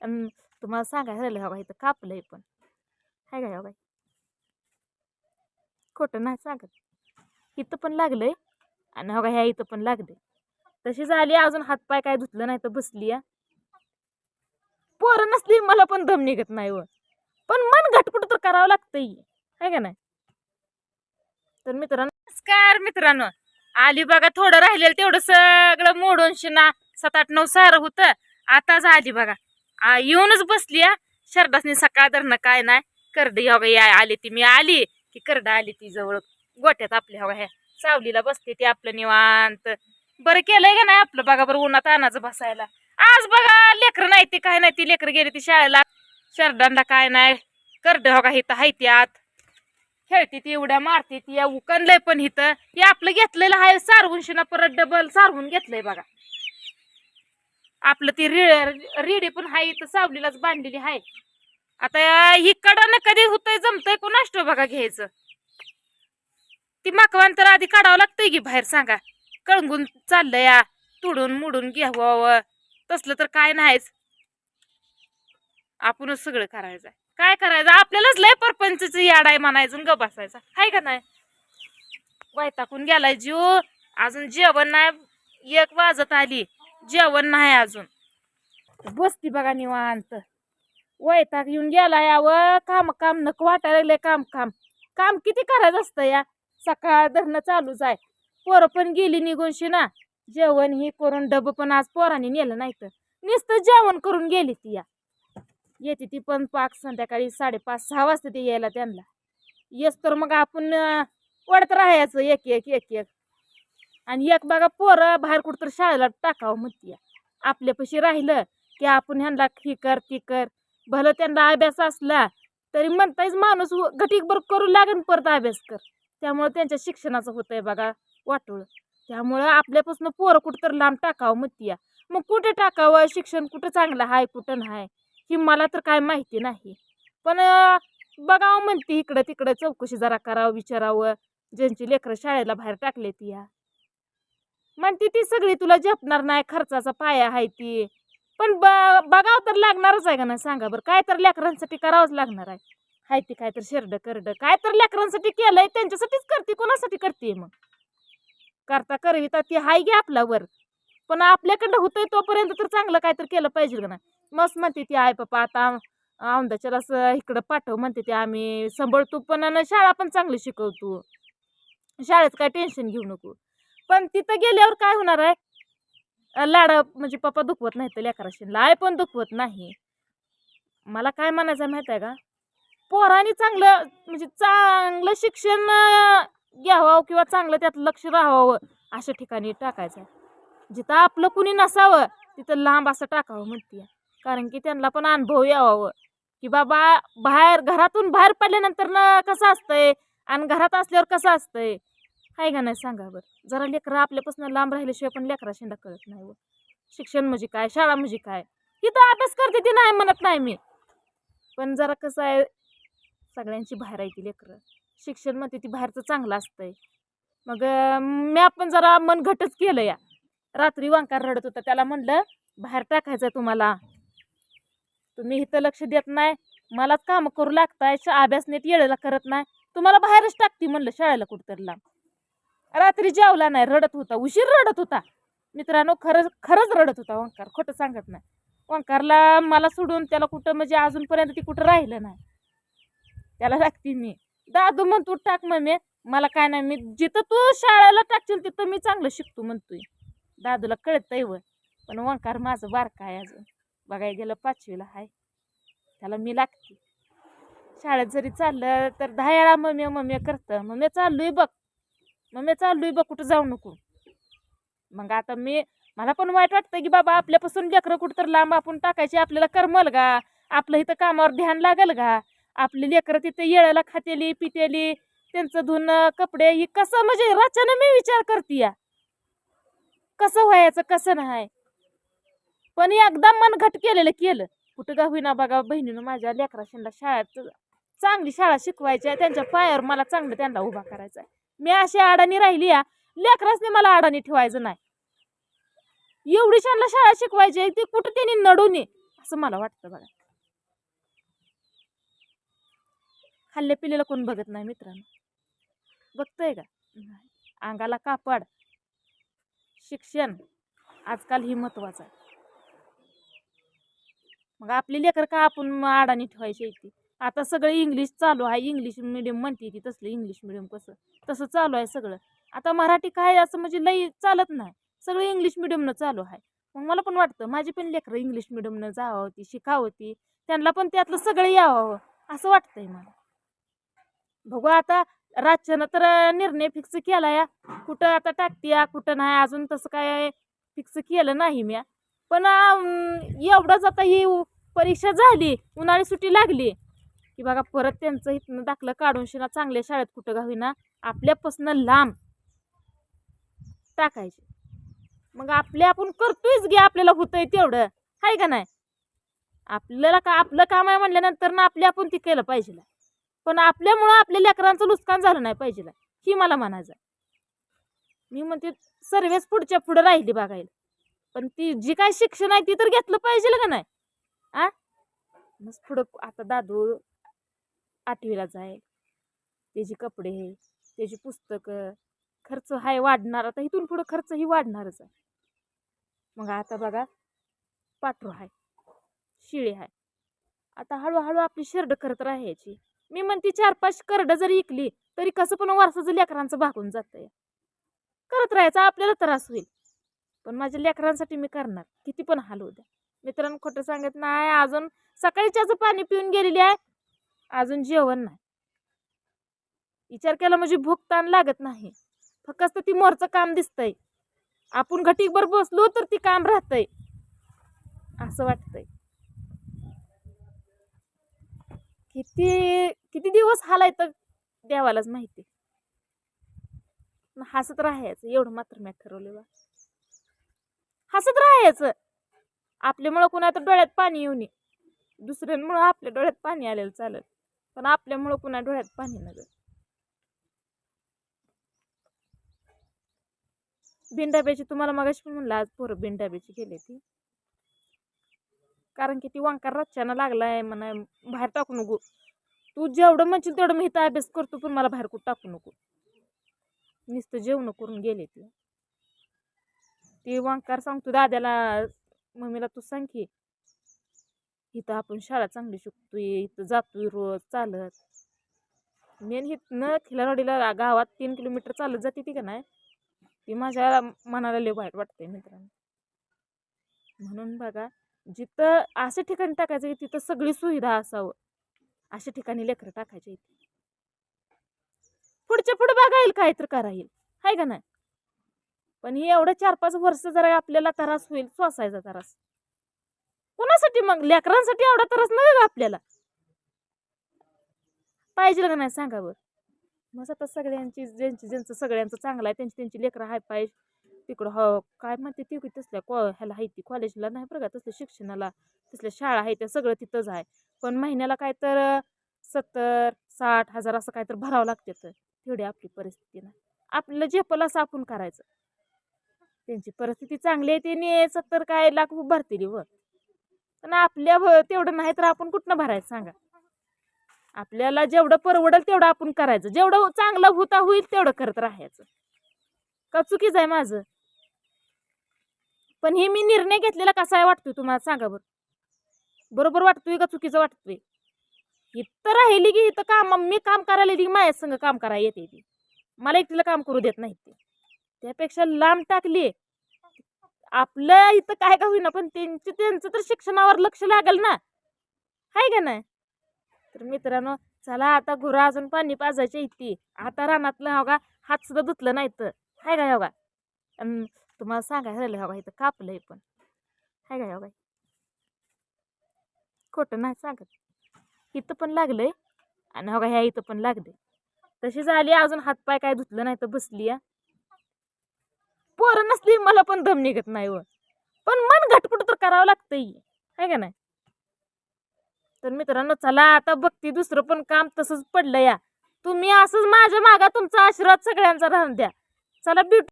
आणि तुम्हाला सांगायला झालं हवा इथं कापलं आहे पण. हाय का हवाय खोटं नाही सांगत. इथं पण लागलं आहे आणि हवा हो ह्या इथं पण लागले तशी झाली अजून हातपाय काय धुतलं नाही तर बसली या पोरं नसली मला पण दम निघत नाही व. पण मन घटकुट तर करावं लागतंय. हाय का नाही? तर मित्रांनो नमस्कार मित्रांनो. आली बघा थोडं राहिलेलं तेवढं सगळं मोडून शिना. सात आठ नऊ सारं होतं. आता झाली बघा. आ, येऊनच बसली या शरदासनी सकाळ धरणं काय नाही करड हो या आली ती मी आली की करड आली ती जवळ. गोट्यात आपल्या हो ह्या सावलीला बसते ती आपलं निवांत. बरं केलंय का नाही आपलं बघा बरं उन्हात आणायचं बसायला? आज बघा लेकरं नाही ती काय नाही ती लेकरं गेली ती शाळेला. शरदांना काय नाही करड हो का इथं हाय ती आत. खेळते ती एवढ्या मारते ती या उकनलंय पण इथं. हे आपलं घेतलेलं आहे सारवून शिना परत डबल सारवून घेतलंय बघा. आपलं ती रि रिडी पण हाय इथं सावलीलाच बांधलेली आहे आता ही कडा कधी होतंय जमतंय कोणाष्ट बघा घ्यायचं. ती माकवान तर आधी काढावं लागतंय की बाहेर सांगा. कळंगून चाललंय या तुडून मुडून घ्यावं. तसलं तर काय नाहीच. आपणच सगळं करायचं काय करायचं? आपल्यालाच लय परपंच याड आहे म्हणायचं ग बसायचा. हाय का नाही? वैताकून गेलाय जीव. अजून जेवण नाही. एक वाजत आली. जेवण नाही अजून. बसती बघा निवांत. वैताग येऊन गेला यावं. काम काम नको वाटायला लागले काम काम. काम किती करायचं असतं या? सकाळ धरणं चालूच आहे पोरं पण गेली निघूनशी ना जेवण ही करून डबं पण आज पोरांनी नेलं नाही तर नुसतं जेवण करून गेली ती या. येते ती पण पाक संध्याकाळी साडेपाच सहा वाजता ते यायला त्यांना. येस तर मग आपण अं, वाढत राहायचं एक एक एक एक. आणि एक बघा पोरं बाहेर कुठं तर शाळेला टाकावं म्हणते आपल्यापाशी राहिलं की आपण ह्यांना ही कर ती कर. भलं त्यांना अभ्यास असला तरी म्हणतायच माणूस घटीकभर करू लागेल परत अभ्यास कर. त्यामुळं त्यांच्या शिक्षणाचं होतंय बघा वाटोळ. त्यामुळं आपल्यापासून पोरं कुठं तर लांब टाकावं म्हणते मग कुठं टाकावं? शिक्षण कुठं चांगलं आहे कुठं नाही? ही मला तर काय माहिती नाही. पण बघावं म्हणते इकडं तिकडं चौकशी जरा करावं विचारावं. ज्यांची लेकरं शाळेला बाहेर टाकले ती या. म्हणते ती सगळी तुला झेपणार नाही खर्चाचा पाया आहे ती. पण ब बघावं तर लागणारच आहे का नाही सांगा बरं. काय तर लेकरांसाठी करावंच लागणार आहे. हाय ती काय तर शेरड करड. काय तर लेकरांसाठी केलंय त्यांच्यासाठीच करते कोणासाठी करते मग? करता करविता ती हाय गे आपल्यावर. पण आपल्याकडं होतंय तोपर्यंत तर चांगलं काय तर केलं पाहिजे का नाही? मस्त म्हणते ती आय पप्पा आता औंदाच्याला असं इकडं पाठव म्हणते ते आम्ही सांभाळतो पण शाळा पण चांगली शिकवतो. शाळेत काय टेन्शन घेऊ नको. पण तिथं गेल्यावर काय होणार आहे? लाडा म्हणजे पप्पा दुखवत नाही तर लेकराशी. लाय पण दुखवत नाही. मला काय म्हणायचं आहे आहे का? पोरांनी चांगलं म्हणजे चांगलं शिक्षण घ्यावं किंवा चांगलं त्यात लक्ष राहावं अशा ठिकाणी टाकायचं आहे. जिथं आपलं कुणी नसावं तिथं लांब असं टाकावं म्हणते कारण की त्यांना पण अनुभव यावावं. की बाबा बाहेर घरातून बाहेर पडल्यानंतर ना कसं असतंय? आणि घरात असल्यावर कसं असतंय? काय का नाही सांगा बरं. जरा लेकरं आपल्यापासून लांब राहिल्याशिवाय पण लेकरा शेंडा कळत नाही व शिक्षण म्हणजे काय शाळा म्हणजे काय? इथं अभ्यास करते ती नाही म्हणत नाही मी. पण जरा कसं आहे सगळ्यांची बाहेर आहे ती लेकरं. शिक्षण म्हणते ती बाहेरचं चांगलं असतंय. मग मी आपण जरा मन घटच केलं या. रात्री वांकार रडत होता त्याला म्हणलं बाहेर टाकायचं तुम्हाला. तुम्ही इथं लक्ष देत नाही. मलाच कामं करू लागताय. शा- अभ्यास नीट येळेला करत नाही. तुम्हाला बाहेरच टाकते म्हणलं शाळेला कुठतरी लांब. रात्री जेवला नाही रडत होता. उशीर रडत होता. मित्रांनो खरंच खरंच रडत होता ओंकार. खोटं सांगत नाही. ओंकारला मला सोडून त्याला कुठं म्हणजे अजूनपर्यंत ती कुठं राहिलं नाही. त्याला लागते मी. दादू म्हणतो टाक मम्मी मला काय नाही. मी जिथं तू शाळेला टाकशील तिथं मी चांगलं शिकतो म्हणतोय. दादूला कळतंय व पण ओंकार माझं बारका आहे अजून. बघायला गेलं पाचवीला हाय. त्याला मी लागते. शाळेत जरी चाललं तर दहा वेळा मम्मी मम्मी करतं. मम्मी चाललोय बघ. मग मी चाललोय बघ कुठं जाऊ नको. मग आता मी मला पण वाईट वाटतं की बाबा आपल्यापासून लेकरं कुठं तर लांब आपण टाकायची आपल्याला करमल का? आपलं इथं कामावर ध्यान लागल का? आपली लेकरं तिथं येळाला खातेली पितेली त्यांचं धुणं कपडे ही कसं म्हणजे रचानं मी विचार करते या. कसं व्हायचं कसं नाही. पण एकदा मन घट केलेलं केलं. कुठं का होईना बघा बहिणीनं माझ्या लेकराशांना शाळेत चांगली शाळा शिकवायची आहे त्यांच्या पायावर मला चांगलं त्यांना उभा करायचा आहे. मी अशी अडाणी राहिली या लेकरासने मला अडाणी ठेवायचं नाही. एवढी शाळा शाळा शिकवायची आहे ती कुठं त्यांनी नडून ये असं मला वाटतं बघा. खाल्ले पिलेला कोण बघत नाही मित्रांनो. बघतंय का? अंगाला कापड. शिक्षण. आजकाल ही महत्वाचं आहे. मग आपली लेकर का आपण अडाणी ठेवायची ती? आता सगळं इंग्लिश चालू आहे. इंग्लिश मिडियम म्हणते ती तसलं इंग्लिश मिडियम कसं? तसं चालू आहे सगळं. आता मराठी काय असं म्हणजे लई चालत नाही. सगळं इंग्लिश मिडियमनं चालू आहे. मग मला पण वाटतं माझी पण लेकरं इंग्लिश मिडियमनं जावं होती शिकावं होती त्यांना पण त्यातलं सगळं यावं असं वाटतंय मला. बघू आता राज्यानं तर निर्णय फिक्स केला या कुठं आता टाकते कुठं नाही अजून तसं काय फिक्स केलं नाही म्या. पण एवढंच आता ही परीक्षा झाली उन्हाळी सुट्टी लागली. की बघा परत त्यांचं इथनं दाखलं काढून शिना चांगल्या शाळेत कुठं घावी ना आपल्यापासून लांब टाकायचे. मग आपले आपण करतोयच घे आपल्याला होतंय तेवढं हाय का नाही? आपल्याला का आपलं काम आहे म्हणल्यानंतर ना आपले आपण ते केलं पाहिजे. पण आपल्यामुळं आपल्या लेकरांचं नुकसान झालं नाही पाहिजे ही मला म्हणायचं मी म्हणते सर्वेच पुढच्या पुढं राहिली बघायला. पण ती जी काय शिक्षण आहे ती तर घेतलं पाहिजे का नाही? आ? मग पुढं आता दादू आठवीला आहे त्याची कपडे त्याची पुस्तकं खर्च हाय वाढणार आता इथून पुढं खर्चही वाढणारच आहे. मग आता बघा पाठरू आहे शिळी आहे आता हळूहळू आपली शर्ड करत राहायची. मी म्हणते चार पाच करडं जरी इकली तरी कसं पण वारसाचं लेकरांचं भागून जातंय. करत राहायचं आपल्याला त्रास होईल. पण माझ्या लेकरांसाठी मी करणार किती पण हाल होऊ द्या. मित्रांनो खोटं सांगत नाही अजून सकाळीच्याच पाणी पिऊन गेलेली आहे अजून जेवण नाही. विचार केला म्हणजे भूक ताण लागत नाही. फक्त ती मोरचं काम दिसतंय. आपण घटीकभर बसलो तर ती काम राहतंय. असं वाटतंय. किती किती दिवस हालाय तर देवालाच माहिती? मग हसत राहायचं एवढं मात्र मी ठरवलं बा. हसत राहायचं. आपल्यामुळं कुणा तर डोळ्यात पाणी येऊ नये. दुसऱ्यांमुळं आपल्या डोळ्यात पाणी आलेलं चालत पण आपल्यामुळं कुणा डोळ्यात पाणी नगर बिनडाब्याची तुम्हाला मगाशी पण म्हणलं आज पोरं बिनडाब्याची गेले ती कारण की ती वांकार रच्च्यानं लागलाय म्हणा बाहेर टाकू नको. तू जेवढं म्हणशील तेवढं मी इथं अभ्यास करतो पण मला बाहेर कुठं टाकू नको. नुसतं जेवण करून गेले ती. ती वांकार सांगतो दाद्याला मम्मीला तू सांग की इथं आपण शाळा चांगली शिकतोय इथं जातोय रोज चालत. मेन हिथनं खिलारवाडीला गावात तीन किलोमीटर चालत जाते ती का नाही? ती माझ्या मनाला लय वाईट वाटते मित्रांनो. म्हणून बघा जिथं अशा ठिकाणी टाकायचं तिथं सगळी सुविधा असावं. अशा ठिकाणी लेकरं टाकायचे पुढच्या पुढे बघायला काय तर कराईल हाय का नाही? पण हे एवढं चार पाच वर्ष जरा आपल्याला त्रास होईल सोसायचा त्रास. कोणासाठी मग? लेकरांसाठी एवढा तरच नाही का आपल्याला. पाहिजे का नाही सांगा बरं. मग आता सगळ्यांची ज्यांची ज्यांचं सगळ्यांचं चांगलं आहे त्यांची त्यांची लेकरं हाय पाहिजे तिकडं. हो काय म्हणते ती तसल्या कॉ ह्याला आहे ती कॉलेजला नाही बरं का तसल्या शिक्षणाला तसल्या शाळा आहे त्या सगळं तिथंच आहे. पण महिन्याला काय तर सत्तर साठ हजार असं काय तर भरावं लागते तर. तेवढी आपली परिस्थिती नाही. आपल्याला जेपल असं आपण करायचं. त्यांची परिस्थिती चांगली आहे त्याने सत्तर काय लाख भरतील व. पण आपल्या तेवढं नाही तर आपण कुठनं भरायचं सांगा? आपल्याला जेवढं परवडेल तेवढं आपण करायचं. जेवढं चांगलं होता होईल तेवढं करत राहायचं. का चुकीचं आहे माझं. पण हे मी निर्णय घेतलेला कसा आहे वाटतोय तुम्हाला सांगा बरं? बरोबर वाटतोय का चुकीचं वाटतोय? इथं राहिली की इथं काम मी काम करायला की माझ्या संग काम करायला येते ती. मला एकटीला काम करू देत नाही ते. त्यापेक्षा लांब टाकली आपलं इथं काय का होईना पण त्यांचं त्यांचं तर शिक्षणावर लक्ष लागेल ना. हाय का नाही? तर मित्रांनो चला आता गुरं अजून पाणी पाजायची इथे. आता रानातलं हो का हात सुद्धा धुतलं नाही तर हाय का हो का तुम्हाला सांगायला झालं हो का इथं कापलंय पण. हाय का हो का खोटं नाही सांगत. इथं पण लागलंय. आणि हो का ह्या इथं पण लागले तशी झाली अजून हातपाय काय धुतलं नाही तर बसली या पोरं नसली मला पण दम निघत नाही व पण मन घटपुट तर करावं लागतंय. हाय का नाही? तर मित्रांनो चला आता बघती दुसरं पण काम तसंच पडलं या. तुम्ही असंच माझ्या मागा तुमचा आशीर्वाद सगळ्यांचा राहून द्या. चला ब्युटी